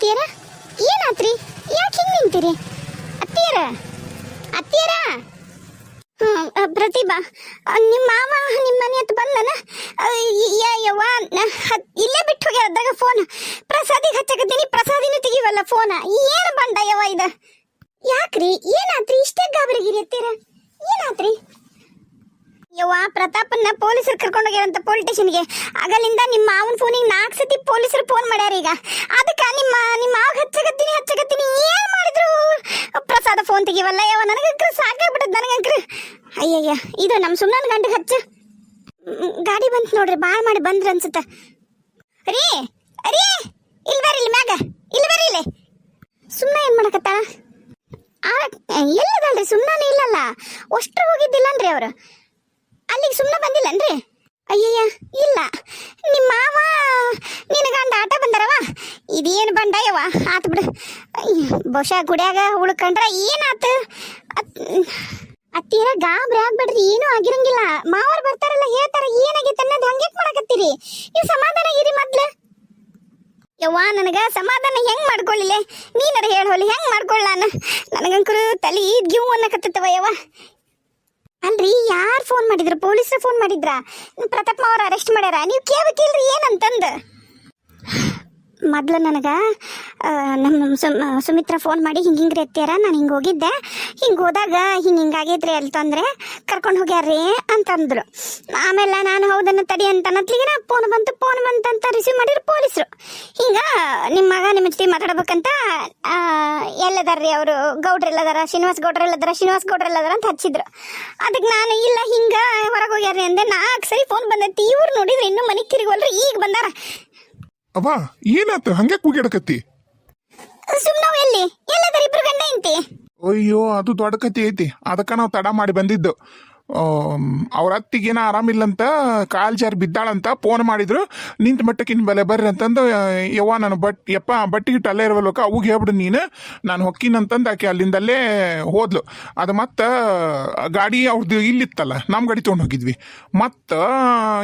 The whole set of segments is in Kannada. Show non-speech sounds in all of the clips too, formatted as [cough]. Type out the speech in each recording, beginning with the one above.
ಅತ್ತಿಯರ? ಏನಾತ್ರಿ? ಯಾಕೆ ಹಿಂಗೆ ನಿಂತೀರಿ? ಅತ್ತಿಯರ? ಅತ್ತಿಯರ? ಪ್ರತಿಭಾ ನಿಮ್ಮ ಮಾವ ನಿಮ್ಮ ಮನೆ ಹತ್ರ ಬಂದನ? ಯವ್ವ ಇಲ್ಲೇ ಬಿಟ್ಟು ಹೋಗ್ಯಾರದಾಗ ಫೋನ್. ಪ್ರಸಾದಿಗೆ ಹಚ್ಚಕತ್ತೀನಿ, ಪ್ರಸಾದಿನ ತೆಗಿವಲ್ಲ ಫೋನ. ಏನು ಬಂದ ಯವ್ವ ಇದು? ಯಾಕ್ರಿ? ಏನಾತ್ರಿ? ಇಷ್ಟೇ ಗಾಬರಿಗಿರಿ ಅತ್ತೀರ ಏನಾತ್ರಿ? ಯವ್ವ ಪ್ರತಾಪನ್ನ ಪೊಲೀಸರು ಕರ್ಕೊಂಡು ಹೋಗ್ಯಾರಂತ ಪೊಲೀಸ್ ಸ್ಟೇಷನ್ಗೆ ಆಗಲಿಂದ ನಿಮ್ಮ ಮಾವನ ಫೋನಿಗೆ ನಾಲ್ಕು ಸತಿ ಪೊಲೀಸರು ಫೋನ್ ಮಾಡ್ಯಾರ ಈಗ. ಅದಕ್ಕೆ ನಿಮ್ಮ ನಿಮ್ಮ ಮಾವ ಹಚ್ಚಕತ್ತೀನಿ ಹಚ್ಚಕತ್ತೀನಿ, ಏನು ಮಾಡಿದ್ರು? ಪ್ರಸಾದ ಫೋನ್ ತೆಗಿವಲ್ಲ ಯಾವ ನನಗಂಕ್ರ ಸಾಕಾಗ್ಬಿಟ್ಟದ ನನಗಂಕ್ರ ಅಯ್ಯಯ್ಯ, ಇದು ನಮ್ಮ ಸುಮ್ಮನ ಗಂಟೆ ಹಚ್ಚ. ಗಾಡಿ ಬಂತು ನೋಡ್ರಿ ಭಾಳ ಮಾಡಿ ಬಂದ್ರ ಅನ್ಸುತ್ತೆ. ರೀ ರೀ ಇಲ್ಲಿ ಬರ್ರಿ ಇಲ್ಲಿ ಮ್ಯಾಗ ಇಲ್ಲಿ ಬರ್ರಿ ಇಲ್ಲಿ ಸುಮ್ಮನೆ ಏನ್ ಮಾಡಕತ್ತಾಳ ಆ ಎಲ್ಲದಲ್ರಿ ಸುಮ್ಮನೆ ಇಲ್ಲಲ್ಲ ಅಷ್ಟ್ರು ಹೋಗಿದ್ದಿಲ್ಲನ್ರಿ ಅವರು ಅಲ್ಲಿಗೆ ಸುಮ್ಮನೆ ಬಂದಿಲ್ಲನ್ರಿ ಅಯ್ಯಯ್ಯ ಇಲ್ಲ ನಿಮ್ಮ ಮಾವ ನಿನ್ನ ಗಂಡ ಆಟ ಬಂದಾರವ ಇದೇನು ಬಂಡ ಯವ್ವ ಆತು ಬಿಡು ಅಯ್ಯ, ಬಹುಶಃ ಗುಡಿಯಾಗ ಉಳ್ಕಂಡ್ರ ಏನಾತ? ಅತ್ತೀರ ಗಾಬ್ರಿ ಆಗ್ಬೇಡ್ರಿ, ಏನೂ ಆಗಿರಂಗಿಲ್ಲ. ಮಾವರು ಬರ್ತಾರಲ್ಲ, ಹೇಳ್ತಾರ, ಏನಾಗೈತೆ ಅನ್ನೋದು ಹಂಗೆ ಮಾಡಕತ್ತೀರಿ. ನೀವು ಸಮಾಧಾನ ಇರಿ ಮೊದ್ಲು. ಯವ್ವ, ನನಗ ಸಮಾಧಾನ ಹೆಂಗ್ ಮಾಡ್ಕೊಳ್ಳಿಲೆ? ನೀನರ ಹೇಳೋಲಿ ಹೆಂಗ್ ಮಾಡ್ಕೊಳ್ಳಾನ? ನಾನು ನನಗಂಕರು ತಲೆ ಗ್ಯೂ ಅನ್ನಕತ್ತವ ಯವ್ವ. ಅಲ್ರಿ, ಯಾರು ಫೋನ್ ಮಾಡಿದ್ರು? ಪೊಲೀಸ್ರು ಫೋನ್ ಮಾಡಿದ್ರ? ಪ್ರತಾಪ್ ಅವ್ರ ಅರೆಸ್ಟ್ ಮಾಡ್ಯಾರ? ನೀವು ಕೇಳ್ಬೇಕಿಲ್ರಿ, ಏನಂತಂದು? ಮೊದ್ಲು ನನಗೆ ನಮ್ಮ ಸುಮ್ ಸುಮಿತ್ರ ಫೋನ್ ಮಾಡಿ ಹಿಂಗೆ ಹಿಂಗೆ ಎತ್ತ್ಯಾರ ನಾನು ಹಿಂಗೆ ಹೋಗಿದ್ದೆ. ಹಿಂಗೆ ಹೋದಾಗ ಹಿಂಗೆ ಹಿಂಗಾಗಿದ್ರಿ ಅಲ್ಲಿ ತೊಂದರೆ ಕರ್ಕೊಂಡು ಹೋಗ್ಯಾರ್ರಿ ಅಂತಂದ್ರು. ಆಮೇಲೆ ನಾನು ಹೌದನ್ನು ತಡಿ ಅಂತ ಅನ್ನತ್ಲಿಗೆ ಫೋನ್ ಬಂತು ಫೋನ್ ಬಂತಂತ ರಿಸೀವ್ ಮಾಡಿದ್ರು ಪೊಲೀಸರು. ಹಿಂಗೆ ನಿಮ್ಮ ಮಗ ನಿಮ್ಮ ಜೊತೆ ಮಾತಾಡ್ಬೇಕಂತ ಎಲ್ಲದಾರ್ರಿ ಅವರು ಗೌಡ್ರೆಲ್ಲದಾರ ಶ್ರೀನಿವಾಸ್ ಗೌಡ್ರೆಲ್ಲದಾರ ಶ್ರೀನಿವಾಸ್ ಗೌಡ್ರೆಲ್ಲದಾರ ಅಂತ ಹಚ್ಚಿದ್ರು. ಅದಕ್ಕೆ ನಾನು ಇಲ್ಲ, ಹಿಂಗೆ ಹೊರಗೆ ಹೋಗ್ಯಾರ್ರಿ ಅಂದೆ. ನಾಲ್ಕು ಸರಿ ಫೋನ್ ಬಂದೈತಿ, ಇವ್ರು ನೋಡಿದ್ರೆ ಇನ್ನೂ ಮನೆ ತಿರುಗೋಲ್ರಿ ಈಗ ಬಂದಾರ. ಅವ ಏನಾಯ್ತು ಹಂಗೆ ಕೂಗ್ಯಾಡಕತ್ತಿ? ಸುಮ್ಮನೆ ಎಲ್ಲಿ? ಎಲ್ಲದರ ಇಬ್ರು ಗಂಡ ಹೆಂಡತಿ? ಅಯ್ಯೋ, ಅದು ದೊಡ್ಡ ಕತೆ ಐತಿ. ಅದಕ್ಕೆ ನಾವು ತಡ ಮಾಡಿ ಬಂದಿದ್ದು. ಅವ್ರ ಅತ್ತಿಗೇನ ಆರಾಮಿಲ್ಲಂತ, ಕಾಲ್ ಜಾರಿ ಬಿದ್ದಾಳಂತ ಫೋನ್ ಮಾಡಿದ್ರು. ನಿಂತ ಮಟ್ಟಕ್ಕಿನ್ ಬೆಲೆ ಬರ್ರಿ ಅಂತಂದು ಯವ್ವ ನಾನು ಬಟ್, ಯಪ್ಪ, ಬಟ್ಟೆ ಗಿಟ್ಟು ಅಲ್ಲೇ ಇರವಲ್ವಕ್ಕ ಅವಾಗ ಹೇಳ್ಬಿಡು ನೀನು. ನಾನು ಹೊಕ್ಕಿನಂತಂದು ಆಕೆ ಅಲ್ಲಿಂದಲ್ಲೇ ಹೋದ್ಲು. ಅದು ಮತ್ತೆ, ಗಾಡಿ ಅವ್ರದ್ದು ಇಲ್ಲಿತ್ತಲ್ಲ ನಮ್ಮ ಗಾಡಿ ತೊಗೊಂಡು ಹೋಗಿದ್ವಿ. ಮತ್ತು,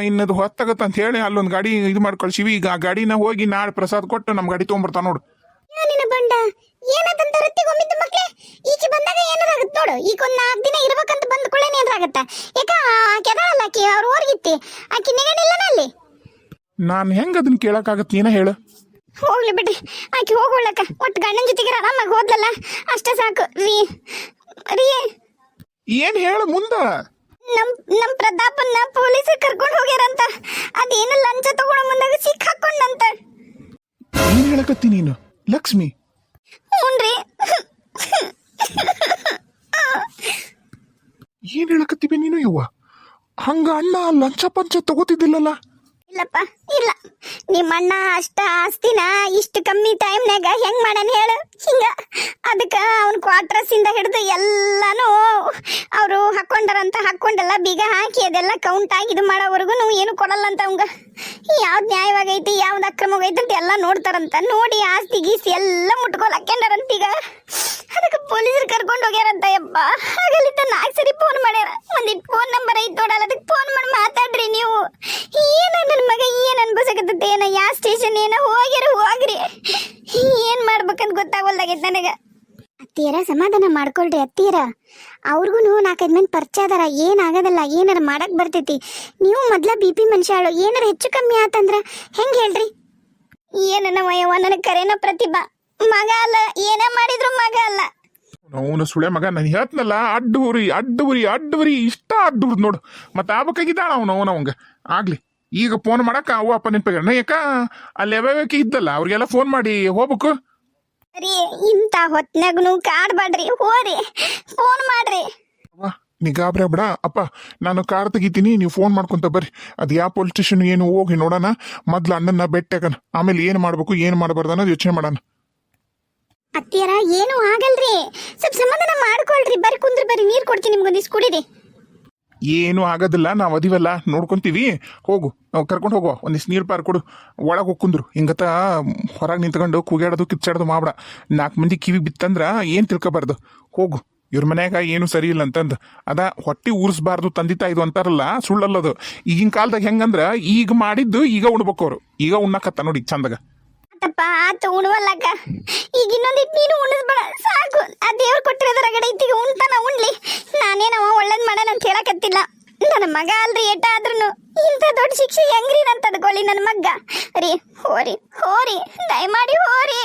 ಇನ್ನದು ಹೊತ್ತಾಗತ್ತಂತ ಹೇಳಿ ಅಲ್ಲೊಂದು ಗಾಡಿ ಇದು ಮಾಡಿ ಕಳ್ಸಿವಿ ಈಗ ಆ ಗಾಡಿನ ಹೋಗಿ ನಾಳೆ ಪ್ರಸಾದ್ ಕೊಟ್ಟು ನಮ್ಮ ಗಾಡಿ ತೊಗೊಂಬರ್ತಾನೆ ನೋಡು. ನಿನ್ನ ಬಂಡ. ಏನದಂತ ರತ್ತಿಗೊಮ್ಮಿದ್ದ ಮಕ್ಕಳೆ ಈಚೆ ಬಂದಾಗ ಏನಾರಾಗತ್ತೆ ನೋಡು. ಈಗ ಒಂದು ನಾಲ್ಕು ದಿನ ಇರ್ಬೇಕಂತ ಬಂದ ಕೂಡಲೇ ಏನಾರಾಗತ್ತ? ಯಾಕ ಆಕೆ ಅದಾಳಲ್ಲ ಆಕೆ? ಅವ್ರು ಊರ್ಗಿತ್ತಿ ಆಕೆ ನಿಗಣಿಲ್ಲನ ಅಲ್ಲಿ? ನಾನು ಹೆಂಗೆ ಅದನ್ನ ಕೇಳಕ್ಕಾಗತ್ತೆ ಏನ ಹೇಳು. ಹೋಗ್ಲಿ ಬಿಡ್ರಿ. ಆಕೆ ಹೋಗ್ಲಕ್ಕ. ಒಟ್ಟು ಗಂಡನ ಜೊತೆಗೆ ಆರಾಮಾಗಿ ಹೋದ್ಲಲ್ಲ? ಅಷ್ಟೇ ಸಾಕು. ರೀ ರೀ. ಏನು ಹೇಳು ಮುಂದ? ನಮ್ ನಮ್ ಪ್ರತಾಪನ್ನ ಪೊಲೀಸ್ ಕರ್ಕೊಂಡು ಹೋಗ್ಯಾರಂತ. ಅದೇನು ಲಂಚ ತಗೊಳ್ಳೋ ಮುಂದಾಗ ಸಿಕ್ಕಾಕೊಂಡಂತ ಹಾಕೊಂಡಂತ. ಏನ್ ಹೇಳಕತ್ತಿ ನೀನು? ಲಕ್ಷ್ಮಿ. ಹ್ಞೂನ್ರಿ. ಏನ್ ಹೇಳಕತ್ತೀವಿ ನೀನು ಯವ್ವ? ಹಂಗ ಅಣ್ಣ ಲಂಚ ಪಂಚ ತಗೋತಿದ್ದಿಲ್ಲಲ್ಲ? ಇಲ್ಲಪ್ಪ ಇಲ್ಲ. ನಿಮ್ಮ ಅಣ್ಣ ಅಷ್ಟ ಆಸ್ತಿನ ಇಷ್ಟು ಕಮ್ಮಿ ಟೈಮ್ನಾಗ ಹೆಂಗ್ ಮಾಡನ್ ಹೇಳು? ಹಿಂಗ ಅದಕ್ಕೆ ಅವ್ನ ಕ್ವಾರ್ಟರ್ಸ್ ಇಂದ ಹಿಡಿದು ಎಲ್ಲಾನು ಅವರು ಹಾಕೊಂಡಾರಂತ ಹಾಕೊಂಡೆಲ್ಲ ಬೀಗ ಹಾಕಿ ಅದೆಲ್ಲ ಕೌಂಟ್ ಆಗಿ ಇದು ಮಾಡೋವರೆಗೂ ಏನು ಕೊಡಲ್ಲ ಅಂತ ಅವಂಗ. ಯಾವ್ದು ನ್ಯಾಯವಾಗೈತಿ ಯಾವ್ದು ಅಕ್ರಮವಾಗೈತಿ ಅಂತ ಎಲ್ಲ ನೋಡ್ತಾರಂತ. ನೋಡಿ ಆಸ್ತಿ ಗೀಸಿ ಎಲ್ಲ ಮುಟ್ಕೊಲ್ ಈಗ ಅದಕ್ಕೆ ಪೊಲೀಸರು ಕರ್ಕೊಂಡು ಹೋಗ್ಯಾರಂತ ಯಪ್ಪ. ಆಗಲಿದ್ದ ನಾಲ್ಕು ಸರಿ ಫೋನ್ ಮಾಡ್ಯಾರ. ಒಂದಿಟ್ಟು ಫೋನ್ ನಂಬರ್ ಐತ್ ನೋಡಲ್ಲ, ಅದಕ್ಕೆ ಫೋನ್ ಮಾಡಿ ಮಾತಾಡ್ರಿ ನೀವು. ಏನ ನನ್ನ ಮಗ, ಏನು ಅನ್ಭವಿಸಕತ್ತೈತೆ ಏನ? ಯಾವ ಸ್ಟೇಷನ್ ಏನೋ? ಹೋಗ್ಯಾರ, ಹೋಗ್ರಿ. ಏನು ಮಾಡ್ಬೇಕಂತ ಗೊತ್ತಾಗಲ್ದಾಗೈತೆ ನನಗೆ. ಅತ್ತಿಯರ ಸಮಾಧಾನ ಮಾಡ್ಕೊಳ್ರಿ, ಅತ್ತಿಯರ. ಅವ್ರಿಗೂ ನಾಲ್ಕೈದು ಮಂದಿ ಪರಿಚಯ ಅದಾರ, ಏನಾಗದಲ್ಲ, ಏನಾರ ಮಾಡಕ್ ಬರ್ತೈತಿ. ನೀವು ಮೊದ್ಲ ಬಿ ಪಿ ಮನುಷ್ಯಾಳು, ಏನಾರ ಹೆಚ್ಚು ಕಮ್ಮಿ ಆತಂದ್ರ ಹೆಂಗ್ ಹೇಳ್ರಿ? ಏನನ ವಯವ ನನಗೆ ಕರೆನ ಪ್ರತಿಭಾ. ಮಗ ಅಲ್ಲ, ಏನೇ ಮಾಡಿದ್ರು ಮಗ ಅಲ್ಲ. ಅವನ ಸುಳೆ ಮಗ, ನಾನು ಹೇಳ್ತನಲ್ಲ ಅಡ್ಡು ಉರಿ ಅಡ್ಡು ಉರಿ ಅಡ್ಡು ಉರಿ ಇಷ್ಟ ಅಡ್ಡು ನೋಡು. ಮತ್ತೆ ಆಗ್ಬೇಕಾಗಿದ್ದಾಳ ಅವನು, ಅವನ ಅವಂಗ. ಆಗ್ಲಿ, ಈಗ ಫೋನ್ ಮಾಡಕ್ಕ ಅವ ಅಪ್ಪ ನೆನಪಾಗ ಯಾಕ ಅಲ್ಲಿ ಯಾವ್ಯಾವಕ್ಕೆ ಇದ್ದಲ್ಲ? ಅವ್ರಿಗೆಲ್ಲ ಫೋನ್ ಮಾಡಿ ಹೋಗ್ಬೇಕು. ರೀ ಇಂಥ ಹೊತ್ನಾಗನು ಕಾಡ್ಬೇಡ್ರಿ ಹೋರಿ ಫೋನ್ ಮಾಡ್ರಿ. ಅವ್ವ, ನೀ ಗಾಬ್ರಿ ಬಿಡ ಅಪ್ಪ ನಾನು ಕಾರ್ ತೆಗಿತೀನಿ ನೀವು ಫೋನ್ ಮಾಡ್ಕೊಂತ ಬರ್ರಿ. ಅದು ಯಾವ ಪೊಲೀಸ್ ಸ್ಟೇಷನ್ ಏನು ಹೋಗಿ ನೋಡೋಣ. ಮೊದ್ಲು ಅಣ್ಣನ ಬೆಟ್ಟಾಗಣ ಆಮೇಲೆ ಏನು ಮಾಡಬೇಕು ಏನು ಮಾಡಬಾರ್ದು ಅನ್ನೋದು ಯೋಚನೆ ಮಾಡೋಣ. ಅತ್ತಿಯರ ಏನು ಆಗಲ್ರಿ. ಸ್ವಲ್ಪ ಸಮಾಧಾನ ಮಾಡ್ಕೊಳ್ರಿ. ಬರ್ರಿ ಕುಂದ್ರಿ ಬರ್ರಿ. ನೀರು ಕೊಡ್ತೀನಿ ನಿಮ್ಗೊಂದಿಸ್ ಕುಡೀರಿ ಏನು ಆಗೋದಿಲ್ಲ. ನಾವು ಅದೀವಲ್ಲ, ನೋಡ್ಕೊತೀವಿ. ಹೋಗು ಕರ್ಕೊಂಡು ಹೋಗುವ ಒಂದಿಷ್ಟು ನೀರು ಪಾರ್ ಕೊಡು. ಒಳಗೆ ಕುಂದ್ರು. ಹಿಂಗತ ಹೊರಗೆ ನಿಂತ್ಕೊಂಡು ಕೂಗ್ಯಾಡೋದು ಕಿಚ್ಚಾಡೋದು ಮಾಡ್ಬೇಡ ನಾಲ್ಕು ಮಂದಿ ಕಿವಿ ಬಿತ್ತಂದ್ರೆ ಏನು ತಿಳ್ಕೊಬಾರ್ದು? ಹೋಗು. ಇವ್ರ ಮನ್ಯಾಗ ಏನು ಸರಿ ಇಲ್ಲ ಅಂತಂದು. ಅದ ಹೊಟ್ಟೆ ಊರಿಸಬಾರ್ದು ತಂದೆ ತಾಯಿದು ಅಂತಾರಲ್ಲ, ಸುಳ್ಳಲ್ಲದು. ಈಗಿನ ಕಾಲದಾಗ ಹೆಂಗಂದ್ರೆ, ಈಗ ಮಾಡಿದ್ದು ಈಗ ಉಣ್ಬೇಕು ಅವರು. ಈಗ ಉಣ್ಣಕತ್ತ ನೋಡಿ ಚಂದಾಗ. ಆತಪ್ಪ ಆತು ಉಣ್ವಲ್ಲಕ್ಕ. ಈಗ ಇನ್ನೊಂದಿಟ್ಟು ನೀನು ಉಣಿಸ್ಬೇಡ. ಸಾಕು. ಆ ದೇವ್ರು ಕೊಟ್ಟಿರೋದ್ರಗಡೆ ರಗಡೆ ಐತಿಗೆ ಉಣ್ತಾನ ಉಣ್ಲಿ. ನಾನೇನವ ಒಳ್ಳೇದ್ ಮಾಡೋಣ ಅಂತ ಹೇಳಕತ್ತಿಲ್ಲ. ನನ್ನ ಮಗ ಅಲ್ರಿ ಏಟ ಆದ್ರೂ ಇಂಥ ದೊಡ್ಡ ಶಿಕ್ಷೆ ಹೆಂಗ್ರಿ ನಾನು ತಡ್ಕೊಳ್ಳಿ ನನ್ನ ಮಗ್ಗ? ರೀ ಹೋರಿ ಹೋರಿ. ದಯಮಾಡಿ ಹೋರಿ.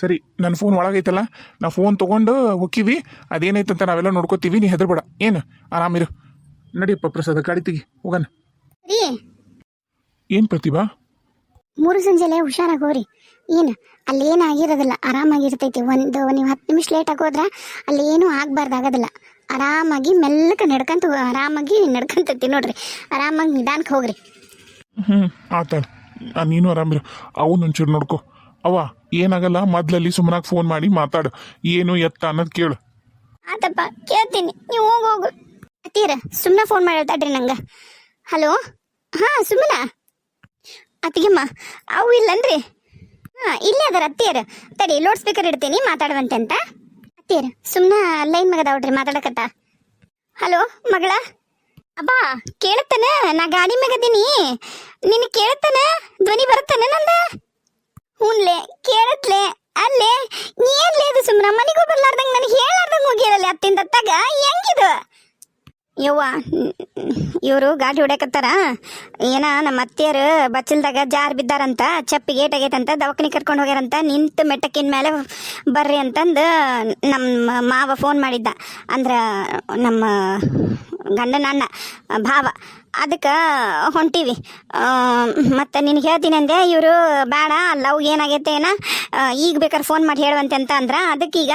ಸರಿ ನನ್ನ ಫೋನ್ ಒಳಗೈತಲ್ಲ ನಾ ಫೋನ್ ತೊಗೊಂಡು ಹೋಕ್ಕಿವಿ. ಅದೇನೈತಂತ ನಾವೆಲ್ಲ ನೋಡ್ಕೋತೀವಿ ನೀ ಹೆದರ್ಬೇಡ. ಏನು? ಆರಾಮಿರು. ನಡಿಯಪ್ಪ ಪ್ರಸಾದ ಗಾಡಿ ತೆಗಿ ಹೋಗಣ. ರೀ. ಏನು ಪ್ರತಿಭಾ? ಮೂರು ಸಂಜೆಲೆ ಹುಷಾರಾಗೋರಿ ಏನು ಅಲ್ಲಿ ಏನು ಆಗಿರೋದಿಲ್ಲ. ಆರಾಮಾಗಿರ್ತೈತಿ. ಒಂದು ನೀವು ಹತ್ತು ನಿಮಿಷ ಲೇಟ್ ಹೋದ್ರೆ ಅಲ್ಲಿ ಏನೂ ಆಗಬಾರ್ದು ಆಗೋದಿಲ್ಲ. ಆರಾಮಾಗಿ ಮೆಲ್ಲಕ್ಕೆ ನಡ್ಕಂತ ಆರಾಮಾಗಿ ನಡ್ಕಂತೈತಿ ನೋಡ್ರಿ. ಆರಾಮಾಗಿ ನಿಧಾನಕ್ಕೆ ಹೋಗ್ರಿ. ಹ್ಞೂ ಆತ ನೀನು ಆರಾಮಿರು ಅವನು ಒಂಚೂರು ನೋಡ್ಕೊ. ಅವ್ವ ಏನಾಗಲ್ಲ? ಮೊದ್ಲಲ್ಲಿ ಸುಮ್ಮನಾಗಿ ಫೋನ್ ಮಾಡಿ ಮಾತಾಡು. ಏನು ಎತ್ತ ಅನ್ನೋದು ಕೇಳು. ಆತಪ್ಪ ಕೇಳ್ತೀನಿ. ನೀವು ಹೋಗು ಹೋಗು. ಅತ್ತೀರ ಸುಮ್ಮನೆ ಫೋನ್ ಮಾಡಿ ಹೇಳ್ತಾಡ್ರಿ ನಂಗೆ. ಹಲೋ ಹಾಂ ಸುಮ್ಮನ ಅತ್ತಿಗೆಮ್ಮ ಅವು ಇಲ್ಲನ್ರಿ ಹಾಂ, ಇಲ್ಲೇ ಅದರ ಅತ್ತಿಯರು. ತಡಿ ಲೋಡ್ ಸ್ಪೀಕರ್ ಇಡ್ತೀನಿ, ಮಾತಾಡುವಂತೆ ಅಂತ. ಅತ್ತಿಯರು ಸುಮ್ಮನೆ ಲೈನ್ ಮಗದಾವ್ರಿ ಮಾತಾಡಕತ್ತ? ಹಲೋ, ಮಗಳ? ಅಬ್ಬ, ಕೇಳತ್ತನ? ನಾ ಗಾಡಿ ಮ್ಯಾಗದೀನಿ. ನಿನ್ ಕೇಳತ್ತನ? ಧ್ವನಿ ಬರುತ್ತಾನ ನಂದ? ಹ್ಞೂನ್ಲೆ ಕೇಳತ್ಲೆ, ಅಲ್ಲೇ. ಏನ್ಲೇ ಇದು ಸುಮ್ಮನೆ ಮನೆಗೂ ಬರ್ಲಾರ್ದಂಗ, ನನಗೆ ಹೇಳಾರ್ದಂಗ ಹೋಗಿರಲ್ಲ ಅತ್ತಿಂದ ತಗ ಹೆಂಗಿದು? ಯವ್ವ, ಇವರು ಗಾಡಿ ಹೊಡ್ಯಾಕತ್ತಾರ? ಏನ ನಮ್ಮ ಅತ್ತೆಯರು ಬಚ್ಚಲ್ದಾಗ ಜಾರ್ ಬಿದ್ದಾರಂತ, ಚಪ್ಪಿ ಗೇಟ್ ಆಗೈತಂತ ದವಾಖಾನೆ ಕರ್ಕೊಂಡು ಹೋಗ್ಯಾರಂತ, ನಿಂತು ಮೆಟ್ಟಕ್ಕಿನ ಮೇಲೆ ಬರ್ರಿ ಅಂತಂದು ನಮ್ಮ ಮಾವ ಫೋನ್ ಮಾಡಿದ್ದ. ಅಂದ್ರೆ ನಮ್ಮ ಗಂಡನ ಅಣ್ಣ, ಭಾವ, ಅದಕ್ಕೆ ಹೊಂಟೀವಿ. ಮತ್ತು ನಿನಗೆ ಹೇಳ್ತೀನಿ ಅಂದೆ, ಇವರು ಬೇಡ ಲವ್ ಏನಾಗೈತೆ ಏನ ಈಗ ಬೇಕಾದ್ರೆ ಫೋನ್ ಮಾಡಿ ಹೇಳುವಂತೆ ಅಂತ ಅಂದ್ರೆ, ಅದಕ್ಕೀಗ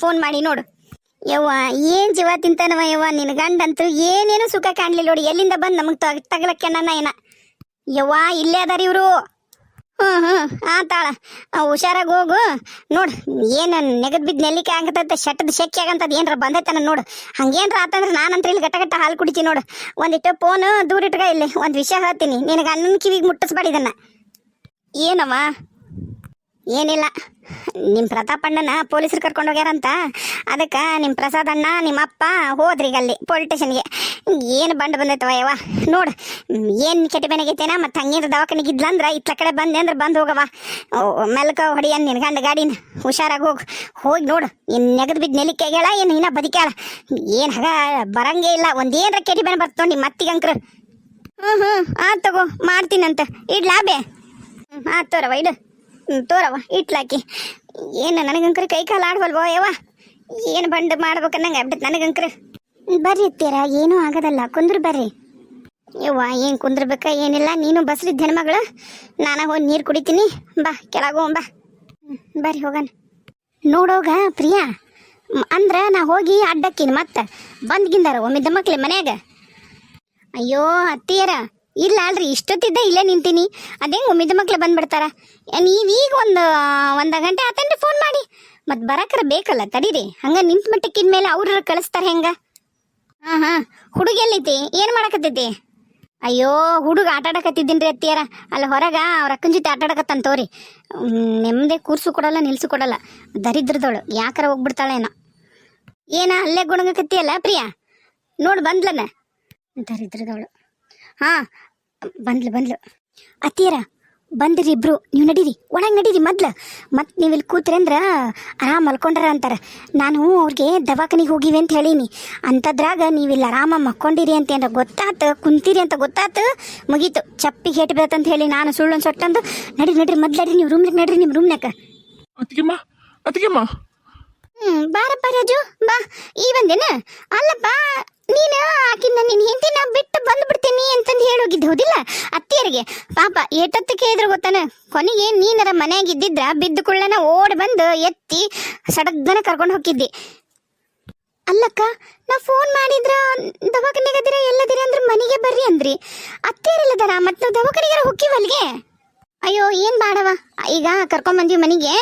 ಫೋನ್ ಮಾಡಿ ನೋಡು. ಯವ್ವ, ಏನ್ ಜೀವ ತಿಂತಾನವ ಯವ್ವ? ನಿನ್ ಗಂಡಂತೂ ಏನೇನು ಸುಖ ಕಾಣ್ಲಿಲ್ಲ ನೋಡಿ. ಎಲ್ಲಿಂದ ಬಂದ್ ನಮಗ್ ತಗಲಕ್ಕೆ ನನ್ನ ಏನ? ಯವ್ವ, ಇಲ್ಲೇ ಅದಾರ ಇವ್ರು. ಹ್ಮ್ ಹ್ಮ್ ಆತಾಳ ಹುಷಾರಾಗಿ ಹೋಗು. ನೋಡ್, ಏನ್ ನೆಗದ್ ಬಿದ್ದು ನೆಲ್ಲಿಕೆ ಆಗತ್ತ ಶಟ್ಟದ ಶೆಕೆ ಆಗಂತದ್ ಏನ್ರ ಬಂದೈತನ ನೋಡು. ಹಂಗೇನ್ರ ಆತಂದ್ರೆ ನಾನಂತ್ರ ಇಲ್ಲಿ ಗಟ್ಟ ಗಟ್ಟ ಹಾಲು ಕುಡಿತೀನಿ ನೋಡು. ಒಂದಿಟ್ಟು ಫೋನ್ ದೂರ ಇಟ್ಕ ಇಲ್ಲಿ. ಒಂದ್ ವಿಷಯ ಹೇಳ್ತೀನಿ. ನಿನಗೆ ಅಣ್ಣನ ಕಿವಿಗೆ ಮುಟ್ಟಿಸ್ಬಾಡಿದನ್ನ ಏನವ್ವ? ಏನಿಲ್ಲ. ನಿಮ್ಮ ಪ್ರತಾಪಣ್ಣನ ಪೊಲೀಸರು ಕರ್ಕೊಂಡು ಹೋಗ್ಯಾರಂತ? ಅದಕ್ಕೆ ನಿಮ್ಮ ಪ್ರಸಾದ್ ಅಣ್ಣ ನಿಮ್ಮ ಅಪ್ಪ ಹೋದ್ರಿ ಈಗ ಅಲ್ಲಿ ಪೊಲೀಸ್ ಸ್ಟೇಷನ್ಗೆ ಏನು ಬಂಡು ಬಂದೈತವ ಯವ್ವ? ನೋಡು, ಏನು ಕೆಟ್ಟ ಬೆನಗೈತೇನ ಮತ್ತು ಹಂಗೇನು ದವಾಖಾನಿಗೆ ಇದ್ಲಂದ್ರೆ ಇತ್ತ ಕಡೆ ಬಂದೆ ಅಂದ್ರೆ ಬಂದು ಹೋಗವ ಮೆಲ್ಕ ಹೊಡಿಯ ನಿನ್ ಗಂಡ ಗಾಡಿನ. ಹುಷಾರಾಗಿ ಹೋಗಿ. ಹೋಗಿ ನೋಡು ಇನ್ನು ನೆಗದು ಬಿದ್ದು ನೆಲಿಕೆ ಆಗ್ಯಾಳ ಏನು ಇನ್ನ ಬದುಕ್ಯಾಳ. ಏನು ಹಾಗ, ಬರಂಗೇ ಇಲ್ಲ. ಒಂದೇನ್ರ ಕೆಟ್ಟ ಬೆನ ಬರ್ತಾವ ನಿಮ್ಮ ಮತ್ತಿಗಂಕ್ರು ಹ್ಞೂ ಹ್ಞೂ ಆ ತಗೋ, ಮಾಡ್ತೀನಂತ. ಇಡ್ಲಾ ಬೇ? ಹ್ಞೂ ತೋರವ ಇಡು. ತೋರವ ಇಟ್ಲಾಕಿ. ಏನು ನನಗಂಕ್ರ ಕೈ ಕಾಲು ಆಡ್ವಲ್ವೋ, ಯವ್ವ? ಏನು ಬಂಡು ಮಾಡ್ಬೇಕನ್ನಂಗೆ ಆಗ್ಬಿಟ್ಟು ನನಗಂಕ್ರ. ಬರ್ರಿ ಅತ್ತೀರ ಏನೂ ಆಗೋದಲ್ಲ, ಕುಂದ್ರ ಬರ್ರಿ. ಯವ್ವ, ಏನು ಕುಂದ್ರಬೇಕ, ಏನಿಲ್ಲ, ನೀನು ಬಸ್ರಿದ್ದ ಹೆಣ್ಮಗಳು ನಾನು ಹೋಗಿ ನೀರು ಕುಡಿತೀನಿ. ಬಾ, ಕೆಳಗೆ ಬಾ. ಬರ್ರಿ ಹೋಗಣ. ನೋಡೋಗ, ಪ್ರಿಯಾ ಅಂದ್ರ ನಾ ಹೋಗಿ ಅಡ್ಡಕ್ಕಿನ ಮತ್ತೆ ಬಂದ್ಗಿಂದಾರ ಒಮ್ಮಿದ್ದ ಮಕ್ಳೆ ಮನ್ಯಾಗ. ಅಯ್ಯೋ, ಅತ್ತಿಯರ. ಇಲ್ಲ ಅಲ್ರಿ, ಇಷ್ಟೊತ್ತಿದ್ದ ಇಲ್ಲೇ ನಿಂತೀನಿ. ಅದೇಂಗೆ ಒಮ್ಮಿದ ಮಕ್ಳು ಬಂದ್ಬಿಡ್ತಾರ. ನೀವೀಗ ಒಂದು ಒಂದು ಗಂಟೆ ಆತನ್ರಿ ಫೋನ್ ಮಾಡಿ. ಮತ್ತು ಬರಕರ ಬೇಕಲ್ಲ, ತಡೀರಿ. ಹಂಗ ನಿಂತ ಮಟ್ಟಕ್ಕಿನ ಮೇಲೆ ಅವ್ರ ಕಳಿಸ್ತಾರೆ ಹೆಂಗೆ? ಹಾಂ ಹಾಂ. ಹುಡುಗ ಎಲ್ಲೈತಿ ಏನು ಮಾಡಕತ್ತೈತಿ ಅಯ್ಯೋ, ಹುಡುಗ ಆಟ ಆಡಕತ್ತಿದ್ದೀನಿ ಅತ್ತಿಯರ. ಅಲ್ಲಿ ಹೊರಗೆ ಅವ್ರ ಅಕ್ಕನ ಜೊತೆ ಆಟ ಆಡಕತ್ತಾನ ತೋರಿ. ನೆಮ್ಮದಿ ಕೂರ್ಸು ಕೊಡಲ್ಲ, ನಿಲ್ಸು ಕೊಡಲ್ಲ. ದರಿದ್ರದವಳು, ಯಾಕಾರ ಹೋಗ್ಬಿಡ್ತಾಳೇನೋ. ಏನ, ಅಲ್ಲೇ ಗುಣಗಕತ್ತಿಯಲ್ಲ ಪ್ರಿಯಾ? ನೋಡು ಬಂದ್ಲನ? ದರಿದ್ರದವಳು. ಹಾ ಬಂದ್ಲು ಬಂದ್ಲು. ಅತ್ತಿಯರ ಬಂದ್ರಿ ಇಬ್ರು ನೀವು ನಡೀರಿ ಒಣಗೆ ನಡೀರಿ ಮೊದ್ಲು. ಮತ್ತೆ ನೀವು ಇಲ್ಲಿ ಕೂತ್ರಿ ಅಂದ್ರೆ ಆರಾಮ್ ಮಲ್ಕೊಂಡ್ರ ಅಂತಾರೆ. ನಾನು ಅವ್ರಿಗೆ ದವಾಖಾನಿಗೆ ಹೋಗಿವಿ ಅಂತ ಹೇಳೀನಿ. ಅಂಥದ್ರಾಗ ನೀವು ಇಲ್ಲಿ ಆರಾಮ ಮಕ್ಕೊಂಡಿರಿ ಅಂತ ಏನಾರ ಗೊತ್ತಾತು ಕುಂತೀರಿ ಅಂತ ಗೊತ್ತಾತು ಮುಗೀತು. ಚಪ್ಪಿಗೆ ಹೇಟ್ ಬೀಳತ್ತಂತ ಹೇಳಿ ನಾನು ಸುಳ್ಳು ಸೊಟ್ಟಂದು ನಡಿ ನಡ್ರಿ ಮೊದ್ಲಡ್ರಿ ನೀವು ರೂಮ್ನಾಗ ನಡ್ರಿ ನಿಮ್ಮ ರೂಮ್ನಾಗ ಅತ್ತಿಗೆಮ್ಮ ಅತ್ತಿಗೆಮ್ಮ. ಹ್ಮ್ ಬಾರಪ್ಪ ರಾಜು ಬಾ ಈ ಬಂದೇನ? ಅಲ್ಲಪ್ಪ ಹೇಳೋಗಿದ್ದು ಹೌದಿಲ್ಲ? ಅತ್ತಿಯರಿಗೆ. ಪಾಪ ಏಟತ್ತು ಕೇಳಿದ್ರು ಗೊತ್ತಾನೆ? ಕೊನೆಗೆ ನೀನರ ಮನ್ಯಾಗ ಇದ್ದಿದ್ರ ಬಿದ್ದ ಕುಳ್ಳನ ಓಡಿ ಬಂದು ಎತ್ತಿ ಸಡಗ್ಗನ ಕರ್ಕೊಂಡು ಹೋಗಿದ್ದಿ. ಅಲ್ಲಕ್ಕ ನಾ ಫೋನ್ ಮಾಡಿದ್ರ ದವಾಖಾನೆಗದಿರ ಎಲ್ಲದಿರ ಅಂದ್ರೆ ಮನೆಗೆ ಬರ್ರಿ ಅಂದ್ರಿ. ಅತ್ತೆಯರಿಲ್ಲದಾರ? ಮತ್ತು ದವಾಖಾನೆಗಾರ ಹೋಗಿವಲ್ಗೆ ಅಯ್ಯೋ, ಏನ್ ಬಾಡವ ಈಗ ಕರ್ಕೊಂಡ್ ಬಂದ್ವಿ ಮನೆಗೆ.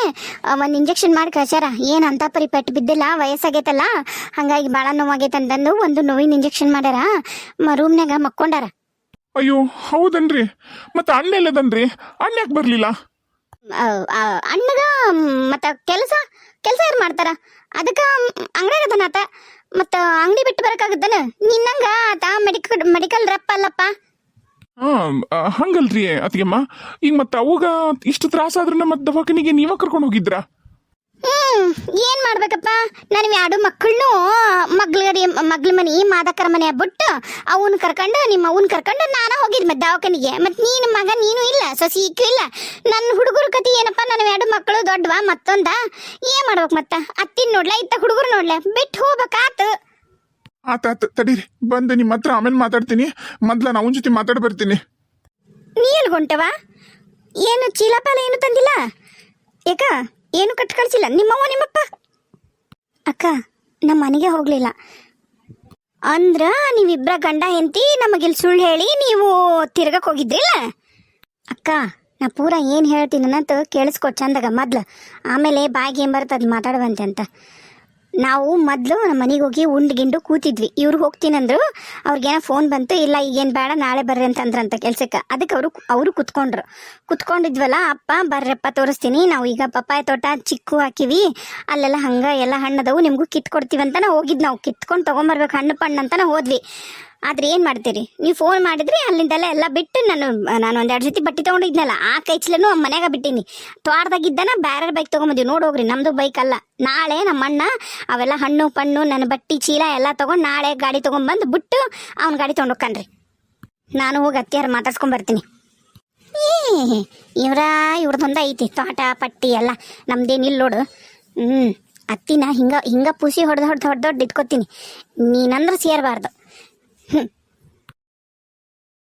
ಒಂದು ಇಂಜೆಕ್ಷನ್ ಮಾಡಿ ಕಳ್ಸ್ಯಾರ. ಏನು ಅಂತ ಪರಿ ಪೆಟ್ಟು ಬಿದ್ದಿಲ್ಲ, ವಯಸ್ಸಾಗೈತಲ್ಲ? ಹಂಗಾಗಿ ಭಾಳ ನೋವಾಗೈತೆ ಅಂತಂದು ಒಂದು ನೋವಿನ ಇಂಜೆಕ್ಷನ್ ಮಾಡ್ಯಾರ. ರೂಮ್ನಾಗ ಮಕ್ಕೊಂಡಾರ. ಅಯ್ಯೋ ಹೌದನ್ರಿ. ಮತ್ತೆ ಅಣ್ಣ ಎಲ್ಲದನ್ರಿ? ಅಣ್ಣ ಯಾಕೆ ಬರಲಿಲ್ಲ? ಅಣ್ಣಗ ಮತ್ತ ಕೆಲಸ ಕೆಲಸ ಯಾರು ಮಾಡ್ತಾರ? ಅದಕ್ಕ ಅಂಗಡಿಯಾಗ ಅದನಾತ ಮತ್ತು ಅಂಗಡಿ ಬಿಟ್ಟು ಬರಕಾಗತ್ತನ ನಿನ್ನಂಗ ಆತ ಮೆಡಿಕಲ್ ಮೆಡಿಕಲ್ ರಪ್ಪ ಅಲ್ಲಪ್ಪ. ಹಾಂ ಹಂಗಲ್ರಿ ಅತ್ತಿಗೆಮ್ಮ. ಈಗ ಮತ್ತೆ ಅವಾಗ ಇಷ್ಟು ತ್ರಾಸಾದ್ರೂ ಮತ್ತೆ ದವಾಖಾನಿಗೆ ನೀವ ಕರ್ಕೊಂಡು ಹೋಗಿದ್ರಾ? ಹ್ಮ್ ಏನ್ ಮಾಡ್ಬೇಕಪ್ಪ? ನಾನು ಎರಡು ಮಕ್ಕಳನ್ನು ಮಗ್ಳಗಡಿ ಮಗ್ಳ ಮನಿ ಮಾದಕರ ಮನೆ ಬಿಟ್ಟು ಅವನ್ ಕರ್ಕೊಂಡು ನಿಮ್ಮ ಅವನ್ ಕರ್ಕೊಂಡು ನಾನು ಹೋಗಿದ್ ಮತ್ತೆ ದವಾಖಾನಿಗೆ. ಮತ್ ನೀನು ಮಗ ನೀನು ಇಲ್ಲ ಸಸಿ ಇಕ್ಕೂ ಇಲ್ಲ. ನನ್ನ ಹುಡುಗರ ಕತಿ ಏನಪ್ಪ? ನನ್ನ ಎರಡು ಮಕ್ಕಳು ದೊಡ್ಡವ ಮತ್ತೊಂದ? ಏನ್ ಮಾಡ್ಬೇಕು ಮತ್ತ? ಅತ್ತಿನ ನೋಡ್ಲ ಇತ್ತ ಹುಡುಗರು ನೋಡ್ಲ. ಬಿಟ್ಟು ಹೋಗ್ಬೇಕಾತು. ಆತ ಆತ ತಡೀರಿ. ಬಂದು ನಿಮ್ಮ ಹತ್ರ ಆಮೇಲೆ ಮಾತಾಡ್ತೀನಿ. ಮೊದ್ಲ ನಾ ಅವನ ಜೊತೆ ಮಾತಾಡಿ ಬರ್ತೀನಿ. ನೀ ಎಲ್ಲಿ ಹೊಂಟವ ಏನು ಚೀಲಪಾಲ ಏನು ತಂದಿಲ್ಲ? ಏಕ? ಏನು ಕಟ್ ಕಳಿಸಿಲ್ಲ. ನಿಮ್ಮವ್ವ, ನಿಮ್ಮಪ್ಪ? ಅಕ್ಕ ನಮ್ಮ ಮನೆಗೆ ಹೋಗ್ಲಿಲ್ಲ. ಅಂದ್ರ ನೀವಿಬ್ರ ಗಂಡ ಹೆಂಡತಿ, ನಮಗಿಲ್ಲಿ ಸುಳ್ಳು ಹೇಳಿ ನೀವು ತಿರ್ಗಕ್ ಹೋಗಿದ್ರಿಲ್ಲ ಅಕ್ಕ, ನಾ ಪೂರ ಏನು ಹೇಳ್ತೀನಿ ಅನ್ನಂತ ಕೇಳಿಸ್ಕೊ ಚಂದಾಗ ಮೊದ್ಲು. ಆಮೇಲೆ ಬಾಯಿಗೆ ಏನು ಬರ್ತದೆ ಮಾತಾಡುವಂತೆ ಅಂತ. ನಾವು ಮೊದಲು ನಮ್ಮ ಮನೆಗೆ ಹೋಗಿ ಉಂಡು ಗಿಂಡು ಕೂತಿದ್ವಿ. ಇವ್ರು ಹೋಗ್ತೀನಂದ್ರು, ಅವ್ರಿಗೇನೋ ಫೋನ್ ಬಂತು, ಇಲ್ಲ ಈಗೇನು ಬೇಡ, ನಾಳೆ ಬರ್ರಿ ಅಂತಂದ್ರಂತ ಕೆಲ್ಸಕ್ಕೆ. ಅದಕ್ಕೆ ಅವರು ಅವರು ಕುತ್ಕೊಂಡ್ರು. ಕುತ್ಕೊಂಡಿದ್ವಲ್ಲ, ಅಪ್ಪ, ಬರ್ರಪ್ಪ ತೋರಿಸ್ತೀನಿ, ನಾವು ಈಗ ಪಪ್ಪಾಯ ತೋಟ ಚಿಕ್ಕು ಹಾಕಿವಿ, ಅಲ್ಲೆಲ್ಲ ಹಂಗೆ ಎಲ್ಲ ಹಣ್ಣದವು ನಿಮಗೂ ಕಿತ್ಕೊಡ್ತೀವಿ ಅಂತ ನಾವು ಹೋಗಿದ್, ನಾವು ಕಿತ್ಕೊಂಡು ತೊಗೊಂಬರ್ಬೇಕು, ಹಣ್ಣು ಪಣ್ಣು ಅಂತ ಹೋದ್ವಿ. ಆದ್ರೆ ಏನು ಮಾಡ್ತೀರಿ? ನೀವು ಫೋನ್ ಮಾಡಿದ್ರಿ ಅಲ್ಲಿಂದೆಲ್ಲ ಎಲ್ಲ ಬಿಟ್ಟು ನಾನು ನಾನು ಒಂದೆರಡು ಜೊತೆ ಬಟ್ಟೆ ತೊಗೊಂಡಿದ್ನಲ್ಲ ಆ ಕೈಚ್ಲನು ಮನ್ಯಾಗ ಬಿಟ್ಟಿನಿ. ತ್ವಾರದಾಗಿದ್ದನ ಬ್ಯಾರೆ ಬೈಕ್ ತೊಗೊಂಬಂದಿವಿ ನೋಡೋಗ್ರಿ, ನಮ್ದು ಬೈಕ್ ಅಲ್ಲ. ನಾಳೆ ನಮ್ಮ ಅಣ್ಣ ಅವೆಲ್ಲ ಹಣ್ಣು, ಪಣ್ಣು, ನನ್ನ ಬಟ್ಟಿ, ಚೀಲ ಎಲ್ಲ ತಗೊಂಡು ನಾಳೆ ಗಾಡಿ ತೊಗೊಂಬಂದು ಬಿಟ್ಟು ಅವ್ನ ಗಾಡಿ ತೊಗೊಂಡು ಹೋಗ್ಕನ್ರಿ ನಾನು ಹೋಗಿ ಅತ್ತಿಯಾರ ಮಾತಾಡ್ಸ್ಕೊಂಡ್ ಬರ್ತೀನಿ. ಏ, ಇವ್ರ ಇವ್ರದೊಂದ ಐತಿ, ತೋಟ, ಪಟ್ಟಿ ಎಲ್ಲ. ನಮ್ದೇನಿಲ್ಲ ನೋಡು. ಹ್ಞೂ ಅತ್ತಿನ ಹಿಂಗ ಹಿಂಗ ಪುಸಿ ಹೊಡೆದು ಹೊಡೆದು ಹೊಡೆದು ಹೊಡೆದು ಇಟ್ಕೋತೀನಿ. ನೀನಂದ್ರೆ ಸೇರಬಾರ್ದು. ಹ್ಞೂ [laughs]